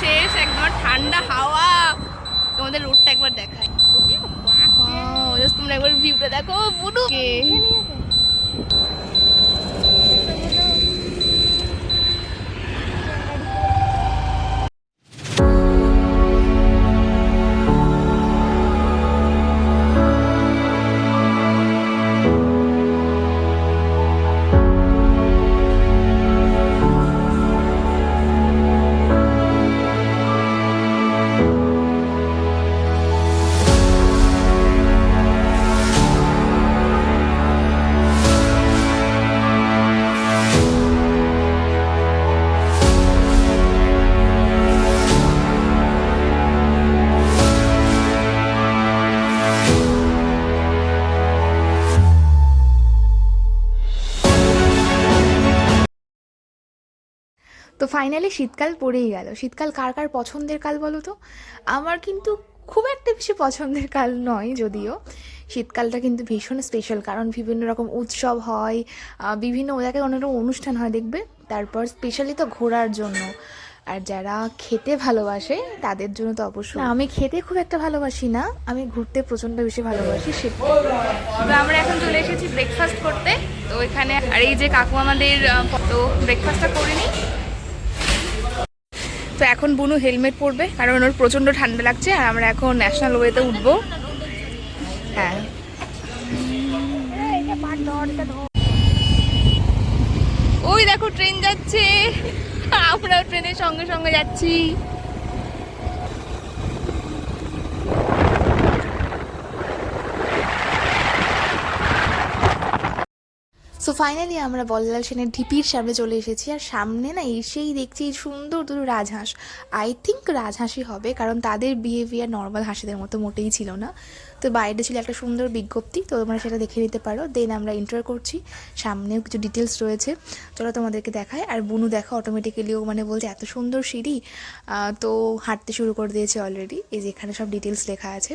শেষ একদম ঠান্ডা হাওয়া। তোমাদের রোডটা একবার দেখায় তোমরা একবার ভিউটা দেখো বুনু। তো ফাইনালি শীতকাল পড়েই গেল। শীতকাল কার কার পছন্দের কাল বলো তো? আমার কিন্তু খুব একটা বেশি পছন্দের কাল নয় যদিও। শীতকালটা কিন্তু ভীষণ স্পেশাল কারণ বিভিন্ন রকম উৎসব হয় বিভিন্ন জায়গায় অনেক রকম অনুষ্ঠান হয় দেখবে? তারপর স্পেশালি তো ঘোরার জন্য। আর যারা খেতে ভালোবাসে তাদের জন্য তো অবশ্যই। আমি খেতে খুব একটা ভালোবাসি না আমি ঘুরতে প্রচণ্ড বেশি ভালোবাসি শীত তো আমরা এখন চলে এসেছি ব্রেকফাস্ট করতে। তো এখানে আর এই যে কাকু আমাদের তো ব্রেকফাস্টটা করে নিই। তো এখন বুনু হেলমেট পরবে, কারণ ওর প্রচণ্ড ঠান্ডা লাগছে আর আমরা এখন ন্যাশনাল ওয়েতে উঠব। হ্যাঁ। ওই দেখো ট্রেন যাচ্ছে। আমরা ট্রেনের সঙ্গে সঙ্গে যাচ্ছি। সো ফাইনালি আমরা বল্লাল সেনের ঢিপির সামনে চলে এসেছি আর সামনে না এসেই দেখছি সুন্দর দুটো রাজহাঁস। আই থিঙ্ক রাজহাঁসই হবে, কারণ তাদের বিহেভিয়ার নর্মাল হাঁসিদের মতো মোটেই ছিল না। তো বাইরে ছিল একটা সুন্দর বিজ্ঞপ্তি, তো তোমরা সেটা দেখে নিতে পারো। দেন আমরা এন্টার করছি, সামনেও কিছু ডিটেলস রয়েছে। চলো তোমাদেরকে দেখায় আর বুনু দেখা অটোমেটিক্যালিও মানে বলছে, এত সুন্দর সিঁড়ি। তো হাঁটতে শুরু করে দিয়েছে অলরেডি এই যে এখানে সব ডিটেলস লেখা আছে।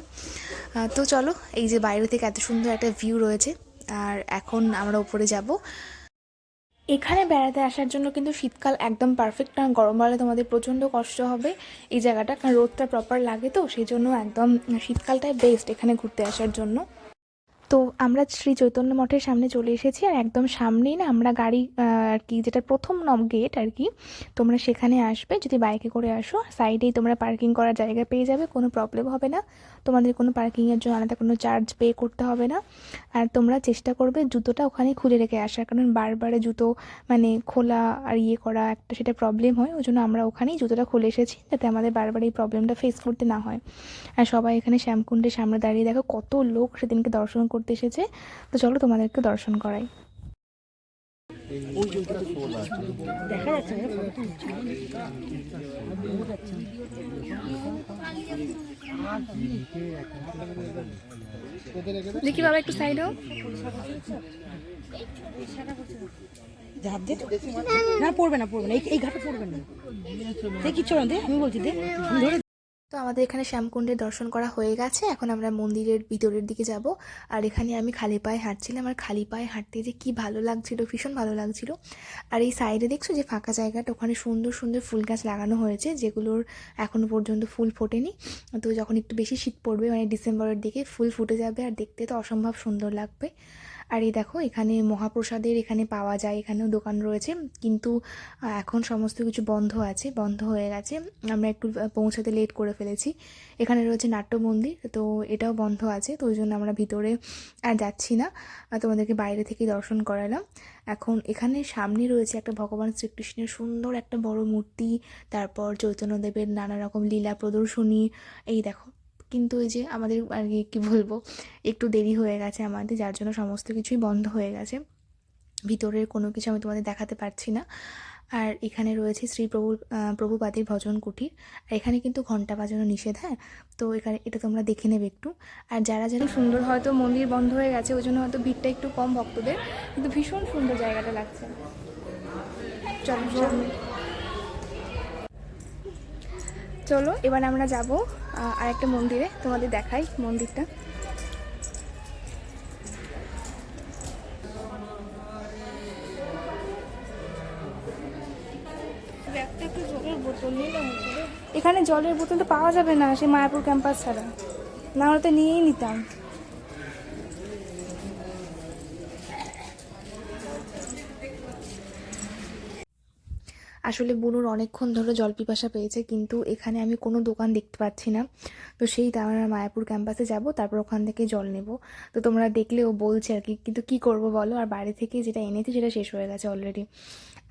তো চলো, এই যে বাইরে থেকে এত সুন্দর একটা ভিউ রয়েছে। আর এখন আমরা উপরে যাব। এখানে বেড়াতে আসার জন্য কিন্তু শীতকাল একদম পারফেক্ট কারণ গরমকালে তোমাদের প্রচণ্ড কষ্ট হবে এই জায়গাটা, কারণ রোদটা প্রপার লাগে তো সেই জন্য একদম শীতকালটাই বেস্ট এখানে ঘুরতে আসার জন্য। তো আমরা শ্রী চৈতন্য মঠের সামনে চলে এসেছি, আর একদম সামনেই না আমরা গাড়ি আর কি যেটা প্রথম নম গেট আর কি, তোমরা সেখানে আসবে, যদি বাইকে করে আসো সাইডেই তোমরা পার্কিং করার জায়গা পেয়ে যাবে, কোনো প্রবলেম হবে না। তোমাদের কোনো পার্কিংয়ের জন্য আলাদা কোনো চার্জ পে করতে হবে না। আর তোমরা চেষ্টা করবে জুতোটা ওখানে খুলে রেখে আসার। কারণ বারবারে জুতো মানে খোলা আর ইয়ে করা একটা সেটা প্রবলেম হয়। ওই জন্য আমরা ওখানেই জুতোটা খুলে এসেছি যাতে আমাদের বারবার এই প্রবলেমটা ফেস করতে না হয়। আর সবাই এখানে শ্যামকুণ্ডের সামনে দাঁড়িয়ে দেখো কত লোক সেদিনকে দর্শন করতে এসেছে। তো চলো তোমাদেরকে দর্শন করাই। দেখি বাবা একটু সাইড হোক না পড়বে না পড়বে না। এই- এই ঘাটে পড়বে না। দেখি চলো দে, আমি বলছি দে। ধরে তো আমাদের এখানে শ্যামকুণ্ডের দর্শন করা হয়ে গেছে। এখন আমরা মন্দিরের ভিতরের দিকে যাব। আর এখানে আমি খালি পায়ে হাঁটছিলাম। আর খালি পায়ে হাঁটতে যে কি ভালো লাগছিল, ভীষণ ভালো লাগছিল। আর এই সাইডে দেখছ যে ফাঁকা জায়গাটা? ওখানে সুন্দর সুন্দর ফুল গাছ লাগানো হয়েছে, যেগুলোর এখনও পর্যন্ত ফুল ফোটেনি। তো যখন একটু বেশি শীত পড়বে মানে ডিসেম্বরের দিকে ফুল ফুটে যাবে। আর দেখতে তো অসম্ভব সুন্দর লাগবে। আর এই দেখো, এখানে মহাপ্রসাদের এখানে পাওয়া যায়, এখানেও দোকান রয়েছে। কিন্তু এখন সমস্ত কিছু বন্ধ আছে, বন্ধ হয়ে গেছে। আমরা একটু পৌঁছাতে লেট করে ফেলেছি। এখানে রয়েছে নাট্য মন্দির, তো এটাও বন্ধ আছে, তো ওই জন্য আমরা ভিতরে আর যাচ্ছি না। তোমাদেরকে বাইরে থেকেই দর্শন করালাম। এখন এখানে সামনে রয়েছে একটা ভগবান শ্রীকৃষ্ণের সুন্দর একটা বড় মূর্তি, তারপর চৈতন্যদেবের নানা রকম লীলা প্রদর্শনী। এই দেখো কিন্তু ওই যে আমাদের আর কি বলব একটু দেরি হয়ে গেছে আমাদের যার জন্য সমস্ত কিছুই বন্ধ হয়ে গেছে। ভিতরের কোনো কিছু আমি তোমাদের দেখাতে পারছি না। আর এখানে রয়েছে শ্রী প্রভু আহ, প্রভুপাদির ভজন কুটির আর এখানে কিন্তু ঘণ্টা বাজানো নিষেধ হ্যাঁ? তো এখানে এটা তোমরা দেখে নেবে একটু। আর যারা যারা সুন্দর হয়তো মন্দির বন্ধ হয়ে গেছে ওই জন্য হয়তো ভিড়টা একটু কম ভক্তদের কিন্তু ভীষণ সুন্দর জায়গাটা লাগছে। চলো। চলো, এবার আমরা যাব আর একটা মন্দিরে। তোমাদের দেখাই মন্দিরটা। এখানে জলের বোতল তো পাওয়া যাবে না সে মায়াপুর ক্যাম্পাস ছাড়া। না হলে তো নিয়েই নিতাম। আসলে বুনুর অনেকক্ষণ ধরে জল পিপাসা পেয়েছে, কিন্তু এখানে আমি কোনো দোকান দেখতে পাচ্ছি না। তো সেই আমরা মায়াপুর ক্যাম্পাসে যাব, তারপর ওখান থেকে জল নেব। তো তোমরা দেখলে ও বলছে আর কি, কিন্তু কি করব বলো? আর বাড়ি থেকে যেটা এনেছি সেটা শেষ হয়ে গেছে অলরেডি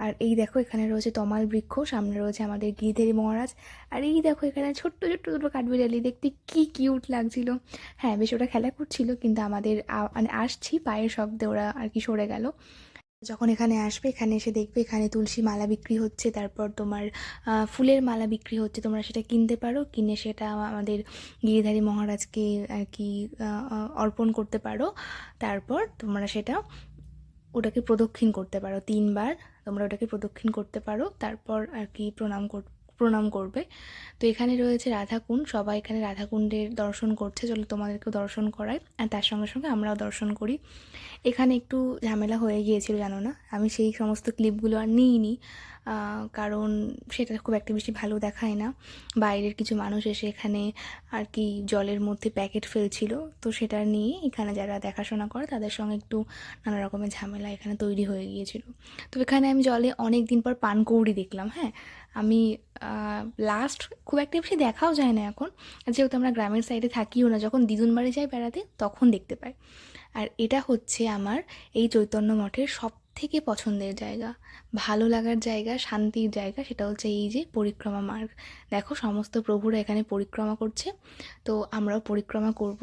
আর এই দেখো এখানে রয়েছে তমাল বৃক্ষ, সামনে রয়েছে আমাদের গিরিধেরি মহারাজ। আর এই দেখো এখানে ছোট্ট ছোট্ট দুটো কাঠবিড়ালি, দেখতে কি কিউট লাগছিল। হ্যাঁ বেশ ওটা খেলা করছিল, কিন্তু আমাদের মানে আসছি, পায়ের শব্দে ওরা আর কি সরে গেল। যখন এখানে আসবে, এখানে এসে দেখবে এখানে তুলসী মালা বিক্রি হচ্ছে, তারপর তোমার ফুলের মালা বিক্রি হচ্ছে, তোমরা সেটা কিনতে পারো, কিনে সেটা আমাদের গিরিধারী মহারাজকে আর কি অর্পণ করতে পারো, তারপর তোমরা সেটা ওটাকে প্রদক্ষিণ করতে পারো তিনবার, তোমরা ওটাকে প্রদক্ষিণ করতে পারো, তারপর আর কি প্রণাম কর প্রণাম করবে। তো এখানে রয়েছে রাধাকুণ্ড। সবাই এখানে রাধাকুণ্ডের দর্শন করছে। চলো তোমাদেরকেও দর্শন করায় আর তার সঙ্গে সঙ্গে আমরাও দর্শন করি। এখানে একটু ঝামেলা হয়ে গিয়েছিল, জানো না? আমি সেই সমস্ত ক্লিপগুলো আর নিইনি। কারণ সেটা খুব একটা বেশি ভালো দেখায় না। বাইরের কিছু মানুষ এসে এখানে আর কি জলের মধ্যে প্যাকেট ফেলছিল। তো সেটা নিয়ে এখানে যারা দেখাশোনা করে, তাদের সঙ্গে একটু নানা রকমের ঝামেলা এখানে তৈরি হয়ে গিয়েছিল। তো এখানে আমি জলে অনেক দিন পর পানকৌড়ি দেখলাম হ্যাঁ? আমি লাস্ট খুব একটা বেশি দেখাও যায় না এখন যেহেতু আমরা গ্রামের সাইডে থাকিও না, যখন দিদুন বাড়ি যাই বেড়াতে, তখন দেখতে পাই। আর এটা হচ্ছে আমার এই চৈতন্য মঠের সব থেকে পছন্দের জায়গা। ভালো লাগার জায়গা, শান্তির জায়গা সেটা হচ্ছে এই যে পরিক্রমা মার্গ। দেখো সমস্ত প্রভুরা এখানে পরিক্রমা করছে, তো আমরাও পরিক্রমা করব।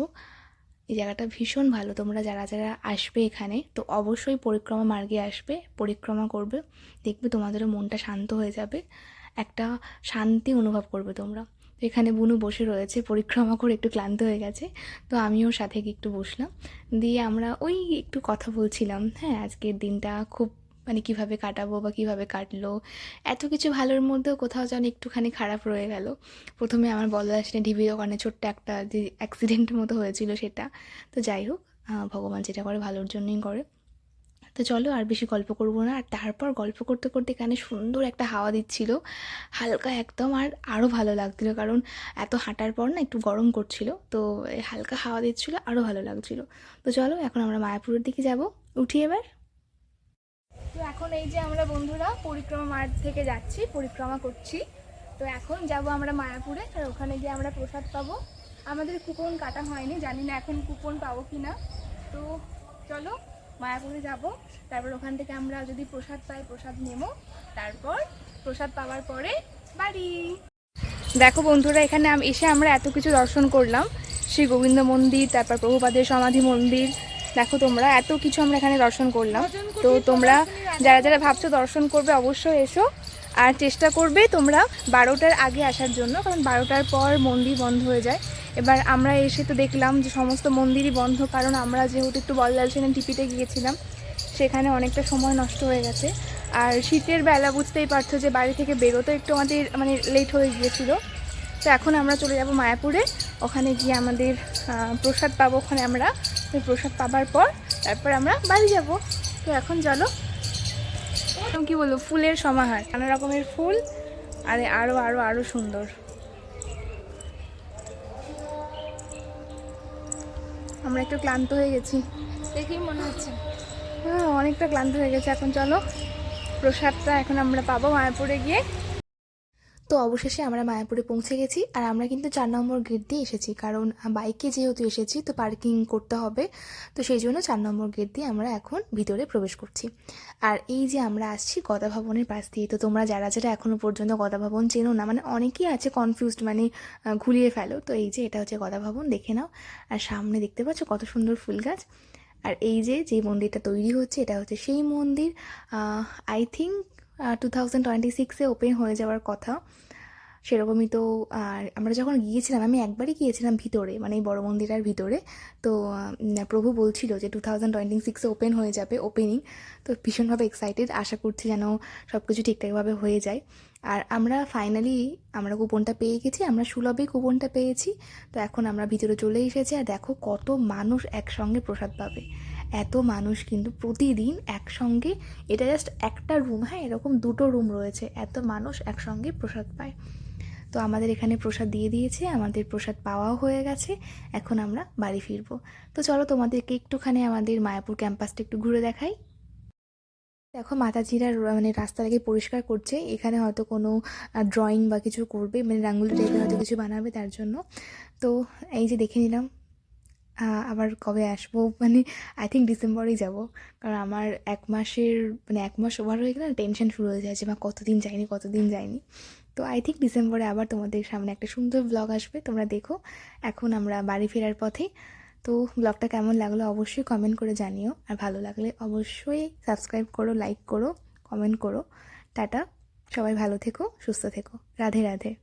এই জায়গাটা ভীষণ ভালো, তোমরা যারা যারা আসবে এখানে, তো অবশ্যই পরিক্রমা মার্গে আসবে, পরিক্রমা করবে, দেখবে তোমাদেরও মনটা শান্ত হয়ে যাবে, একটা শান্তি অনুভব করবে তোমরা। এখানে বুনু বসে রয়েছে, পরিক্রমা করে একটু ক্লান্ত হয়ে গেছে, তো আমিও সাথে গিয়ে একটু বসলাম। দিয়ে আমরা ওই একটু কথা বলছিলাম হ্যাঁ আজকের দিনটা খুব মানে কীভাবে কাটাবো বা কীভাবে কাটলো, এত কিছু ভালোর মধ্যেও কোথাও যেন একটুখানি খারাপ রয়ে গেল। প্রথমে আমার বলদাসনে ঢিবির ওখানে ছোট্ট একটা যে অ্যাক্সিডেন্টের মতো হয়েছিল সেটা। তো যাই হোক ভগবান যেটা করে ভালোর জন্যই করে। তো চলো আর বেশি গল্প করব না। আর তারপর গল্প করতে করতে এখানে সুন্দর একটা হাওয়া দিচ্ছিল। হালকা একদম আর আরও ভালো লাগছিল কারণ এত হাঁটার পর না একটু গরম করছিল। তো হালকা হাওয়া দিচ্ছিল আরও ভালো লাগছিল। তো চলো এখন আমরা মায়াপুরের দিকে যাব। উঠি এবার। তো এখন এই যে আমরা বন্ধুরা পরিক্রমা মাঠ থেকে যাচ্ছি, পরিক্রমা করছি। তো এখন যাব আমরা মায়াপুরে আর ওখানে গিয়ে আমরা প্রসাদ পাবো। আমাদের কুপন কাটা হয়নি, জানি না এখন কুপন পাবো কি না তো চলো মায়াপুরে যাব। তারপর ওখান থেকে আমরা যদি প্রসাদ পাই প্রসাদ নেব। তারপর প্রসাদ পাওয়ার পরে বাড়ি। দেখো বন্ধুরা এখানে এসে আমরা এত কিছু দর্শন করলাম। শ্রী গোবিন্দ মন্দির তারপর প্রভুপাদের সমাধি মন্দির। দেখো তোমরা এত কিছু আমরা এখানে দর্শন করলাম। তো তোমরা যারা যারা ভাবছ দর্শন করবে অবশ্যই এসো। আর চেষ্টা করবে তোমরা বারোটার আগে আসার জন্য, কারণ বারোটার পর মন্দির বন্ধ হয়ে যায়। এবার আমরা এসে তো দেখলাম যে সমস্ত মন্দিরই বন্ধ, কারণ আমরা যেহেতু একটু বল্লাল সেনের টিপিতে গিয়েছিলাম, সেখানে অনেকটা সময় নষ্ট হয়ে গেছে। আর শীতের বেলা বুঝতেই পারছ যে বাড়ি থেকে বেরোতে একটু আমাদের মানে লেট হয়ে গিয়েছিল। তো এখন আমরা চলে যাব মায়াপুরে। ওখানে গিয়ে আমাদের প্রসাদ পাবো ওখানে আমরা। প্রসাদ পাবার পর তারপর আমরা বাড়ি যাব। তো এখন চলো কি বলব ফুলের সমাহার নানা রকমের ফুল আরে আরও আরও আরও সুন্দর। আমরা একটু ক্লান্ত হয়ে গেছি। দেখেই মনে হচ্ছে। হ্যাঁ অনেকটা ক্লান্ত হয়ে গেছে। এখন চলো প্রসাদটা এখন আমরা পাবো মায়াপুরে গিয়ে। তো অবশেষে আমরা মায়াপুরে পৌঁছে গেছি। আর আমরা কিন্তু চার নম্বর গেট দিয়ে এসেছি, কারণ বাইকে যেহেতু এসেছি, তো পার্কিং করতে হবে। তো সেই জন্য চার নম্বর গেট দিয়ে আমরা এখন ভিতরে প্রবেশ করছি। আর এই যে আমরা আসছি গদা ভবনের পাশ দিয়ে, তো তোমরা যারা যারা এখনও পর্যন্ত গদা ভবন চেনো না মানে অনেকেই আছে কনফিউজড মানে ঘুরিয়ে ফেলো। তো এই যে এটা হচ্ছে গদা ভবন, দেখে নাও। আর সামনে দেখতে পাচ্ছ কত সুন্দর ফুল গাছ। আর এই যে যে মন্দিরটা তৈরি হচ্ছে, এটা হচ্ছে সেই মন্দির। I think two thousand twenty সিক্সে ওপেন হয়ে যাওয়ার কথা। সেরকমই তো, আর আমরা যখন গিয়েছিলাম, আমি একবারই গিয়েছিলাম ভিতরে মানে এই বড় মন্দিরের ভিতরে। তো প্রভু বলছিল যে টু থাউজেন্ড টোয়েন্টি সিক্সে ওপেন হয়ে যাবে ওপেনিং তো ভীষণভাবে এক্সাইটেড আশা করছি যেন সব কিছু ঠিকঠাকভাবে হয়ে যায়। আর আমরা ফাইনালি আমরা কুপনটা পেয়ে গেছি, আমরা সুলভে কুপনটা পেয়েছি। তো এখন আমরা ভিতরে চলে এসেছি, আর দেখো কত মানুষ একসঙ্গে প্রসাদ পাবে। এত মানুষ কিন্তু প্রতিদিন একসঙ্গে, এটা জাস্ট একটা রুম হ্যাঁ এরকম দুটো রুম রয়েছে, এত মানুষ একসঙ্গে প্রসাদ পায়। তো আমাদের এখানে প্রসাদ দিয়ে দিয়েছে, আমাদের প্রসাদ পাওয়াও হয়ে গেছে, এখন আমরা বাড়ি ফিরবো। তো চলো তোমাদেরকে একটুখানি আমাদের মায়াপুর ক্যাম্পাসটা একটু ঘুরে দেখাই। দেখো মাতাজিরা মানে রাস্তাটাকে পরিষ্কার করছে, এখানে হয়তো কোনো ড্রয়িং বা কিছু করবে মানে রাঙ্গুলি টাইপের হয়তো কিছু বানাবে তার জন্য। তো এই যে দেখে নিলাম আবার কবে আসব? মানে আই থিঙ্ক ডিসেম্বরেই যাব। কারণ আমার এক মাসের মানে এক মাস ওভার হয়ে গেলে টেনশন শুরু হয়ে যায় যে, মা, কতদিন যায়নি কতদিন যায়নি তো আই থিঙ্ক ডিসেম্বরে আবার তোমাদের সামনে একটা সুন্দর ব্লগ আসবে, তোমরা দেখো। এখন আমরা বাড়ি ফেরার পথে। তো ব্লগটা কেমন লাগল অবশ্যই কমেন্ট করে জানিও। আর ভালো লাগলে অবশ্যই সাবস্ক্রাইব করো লাইক করো কমেন্ট করো। টাটা। সবাই ভালো থেকো, সুস্থ থেকো। রাধে রাধে।